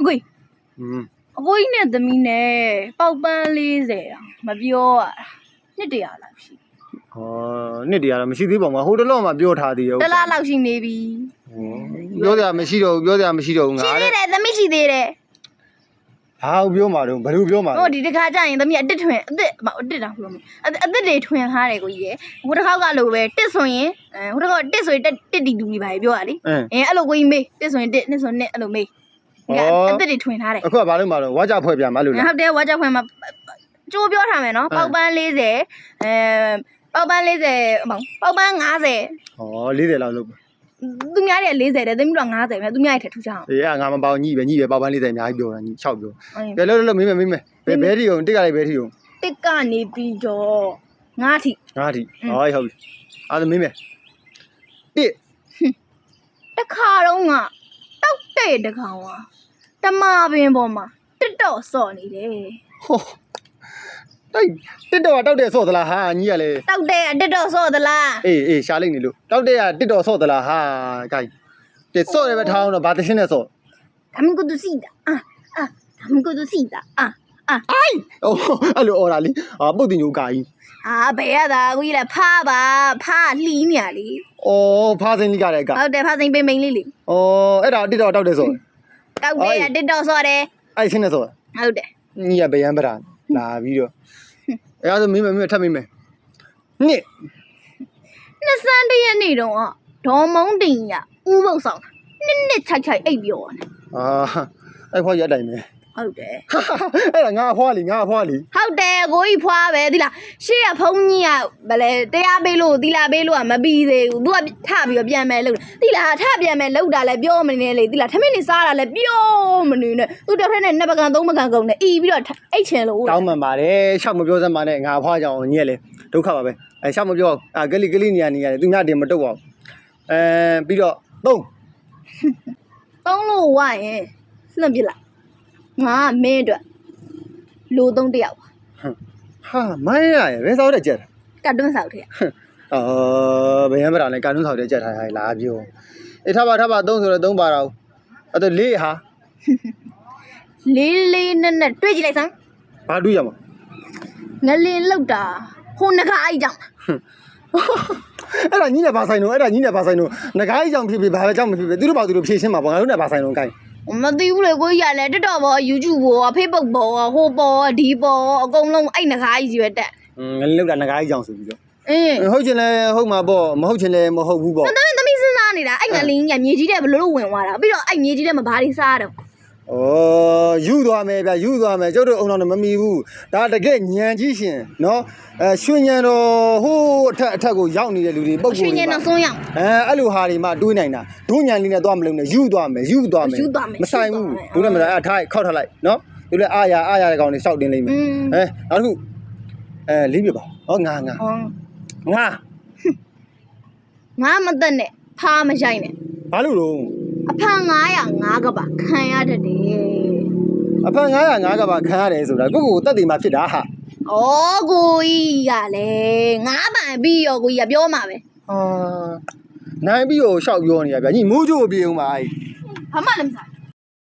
အကိုကြီးอืมအကိုကြီးနဲ့သမီးနဲ့ပေါက်ပန်း40တောင်မပြောရတာနှစ်တရာလောက်ရှိဩနှစ်တည်းကတော့မရှိသေးပါဘူးဟိုတလောမှပြောထားသေးရဲ့တလားလောက်ရှိနေပြီပြောစရာမရှိတော့ဘူးပြောစရာမရှိတော့ဘူးရှိငါသေးတဲ့တယ်သမီးရှိသေးတယ်ဘာကိုပြောမှာတော့ဘယ်လိုပြောမှာဟိုဒီတစ်ခါကျရင်သမီးအတစ်ထွင်အတစ်မအတစ်တောင်ပြောမယ်အအတစ်တွေထွင်ထားတယ်ကိုကြီးရယ်ဟိုတစ်ခေါက်ကလိုပဲတစ်ဆိုရင်အဲဟိုတစ်ခေါက်တစ်ဆိုရင်တက်တစ်တီတူကြီးပါလေပြောရလေအင်းအဲအဲ့လိုကိုကြီးမေးတစ်ဆိုရင်တစ်နှစ်ဆိုရင်နှစ်အဲ့လိုမေး ဒီကအတစ်တွေထွင်ထားတယ်အခုကဘာလို့မှာတော့ဝါကြဖွဲ့ပြမှာအဲ့လိုလားဟုတ်တယ်ဝါကြောက်ဖွင့်မှာကျိုးပြောထားမယ်နော်ဟမ်ပေါက်ပန်း40အဲပေါက်ပန်း40မဟုတ်ပေါက်ပန်း90ဩ40လောက်လို့သူများတွေက40တယ်သမီးတို့က90ပဲသူများတွေထပ်ထူးချအောင်အေးအဲ့ငါမပေါညိပဲညိပဲပေါက်ပန်း40အများကြီးပြောတာညိ6ပြောအဲ့ကဲလို့လို့မေးမယ်မေးမယ်ဘယ်ဘဲထီအောင်တစ်ကလေးဘဲထီအောင်တစ်ကနေပြီးတော့9ထိငါထီဟောဟုတ်ပြီအဲ့ဒါမေးမယ်တစ်တစ်ခါတော့က တောက်တဲ့တကောင်ဟာတမပင်ပေါ်မှာတစ်တော့စော့နေတယ်ဟောတိုက်တစ်တော့တောက်တယ်ဆော့သလားဟာညီကလေတောက်တဲ့တစ်တော့စော့သလားအေးအေးရှားလိုက်နေလို့တောက်တဲ့ကတစ်တော့ဆော့သလားဟာကိုင်တစ်ဆော့တယ်ပဲထားအောင်တော့ဘာတရှင်းနဲ့ဆော့ဒါမကူသူစီတာအာ အာဒါမကူသူစီတာအာအာအိုင်ဟိုအဲ့လိုអော်တာလीအာပုတ်တင်ညိုကာကြီးအာဘယ်ရတာကိုကြီးလဲဖားပါဖားလှီးနေရလေဩဖားစင်းကြီးကလည်းကဟုတ်တယ်ဖားစိန်ပိမ့်ပိမ့်လေးလေဩအဲ့ဒါတစ်တော့တောက်တယ်ဆော့တောက်တဲ့တစ်တော့စော့တယ်အဲ့ရှင်းနဲ့ဆော့ဟုတ်တယ်ညီကဗယံပရာလာပြီးတော့အဲ့ဒါဆိုမင်းမမင်းထပ်မင်းမယ်နှစ်နှစ်စန်းတရက်နေတော့ဒေါ်မုံတင်ရဥပုပ်ဆောင်တာနှစ်နှစ်ချိုက်ချိုက်အိပ်ပြောနေအာအဲ့ခွာရအတိုင်းပဲ ဟုတ်တယ်အဲ့ဒါငါအဖွားလီငါအဖွားလီဟုတ်တယ်ကိုကြီးဖွားပဲဒီလားရှေ့ကဖုန်းကြီးကဗလဲတရားပေးလို့ဒီလားပေးလို့ကမပြီးသေးဘူး तू ကထပြီးတော့ပြန်မယ်လို့ဒီလားထပြန်မယ်လို့တာလဲပြောမနေနဲ့လေဒီလားထမင်းနေစားတာလဲပြောမနေနဲ့ तू တစ်ဖက်နဲ့နှစ်ပကံသုံးပကံကုန်နဲ့အီပြီးတော့အိတ်ချင်လို့တောင်းမှန်ပါတယ်ရှောက်မပြောစမ်းပါနဲ့ငါအဖွားကြောင်ညီကလေဒုက္ခပါပဲအဲရှောက်မပြောအာဂလိဂလိနေရနေရတယ်သူများတင်မတုတ်အောင်အဲပြီးတော့သုံးသုံးလို့ဝရင်လွှင့်ပြလိုက် ငါကမင်းအတွက်လူသုံးတစ်ယောက်ပါဟာမိုင်းရရဘယ်စောက်တဲ့ကြက်ကတ်တွန်းဆောက်ထည့်အော်ဗယံပရာနဲ့ကာနုဆောက်တဲ့ကြက်ထားရလာပြောအေးထားပါထားပါသုံးဆိုတော့သုံးပါတော့အဲ့တော့လေးဟာလေးလေးနဲ့နဲ့တွေ့ကြည့်လိုက်စမ်းဘာတွေ့ရမှာငလင်လောက်တာဟိုငကားအိုက်ကြောင့်အဲ့ဒါညီနဲ့ဘာဆိုင်တော့အဲ့ဒါညီနဲ့ဘာဆိုင်တော့ငကားကြီးကြောင့်ဖြစ်ဖြစ်ဘာပဲကြောင့်မဖြစ်ဖြစ်သူတို့ဘာသူတို့ဖြည့်ရှင်းမှာပေါ့ငါတို့နဲ့ဘာဆိုင်တော့ကိုင်း မသိဘူးလေကိုကြီးရလဲတက်တော့ဘော YouTube ဘော Facebook ဘောဟိုဘောဒီဘောအကုန်လုံးအဲ့ငကားကြီးစီပဲတက်ငလလောက်တာငကားကြီးကြောင့်ဆိုပြီးတော့အင်းဟုတ်ချင်လဲဟုတ်မှာပေါ့မဟုတ်ချင်လဲမဟုတ်ဘူးပေါ့တမင်းသမီးစဉ်းစားနေတာအဲ့ငလင်းကြီးကမြေကြီးတဲ့ဘလို့လို့ဝင်သွားတာပြီးတော့အဲ့မြေကြီးတဲ့မှာဘာတွေစားတော့ ဩယူသွားမယ်ဗျယူသွားမယ်ကျုပ်တို့အုံတော်တော့မမီဘူးဒါတကယ်ညံကြီးရှင်နော်အဲရွှေညံတော်ဟိုးအထက်အထက်ကိုရောက်နေတဲ့လူတွေပုံရွှေကိုယ်ညင်တွေတော့ပါဆုံးရောက်အဲအဲ့လိုဟာတွေမှတွေးနိုင်တာဒုညံလေးနဲ့သွားမလုံးနဲ့ယူသွားမယ်ယူသွားမယ်ယူသွားမယ်မဆိုင်ဘူးယူသွားမယ်ဘူးလည်းမဆိုင်အဲ့ထားခောက်ထားလိုက်နော်ဒီလေအားရအားရတဲ့ကောင်တွေရှောက်တင်လိမ့်မယ်อืมအဲနောက်တစ်ခုအဲလေးပြပါဟောငါငါဟောငါငါမသက်နဲ့ဖားမရိုက်နဲ့ဘာလို့တော့ အဖန်905ကပါခံရတတ်တယ်အဖက်900ငါးကပါခံရတယ်ဆိုတာကိုယ့်ကိုယ်တက်တည်မှဖြစ်တာဟာ။ဩကိုကြီးကလည်းငါးပန်ပြီးရောကိုကြီးကပြောမှာပဲအာနိုင်ပြီးတော့ရှောက်ပြောနေရဗျာညီမိုးချိုးပြေအောင်ပါအဲ့။ဘာမှလည်းမဆိုင်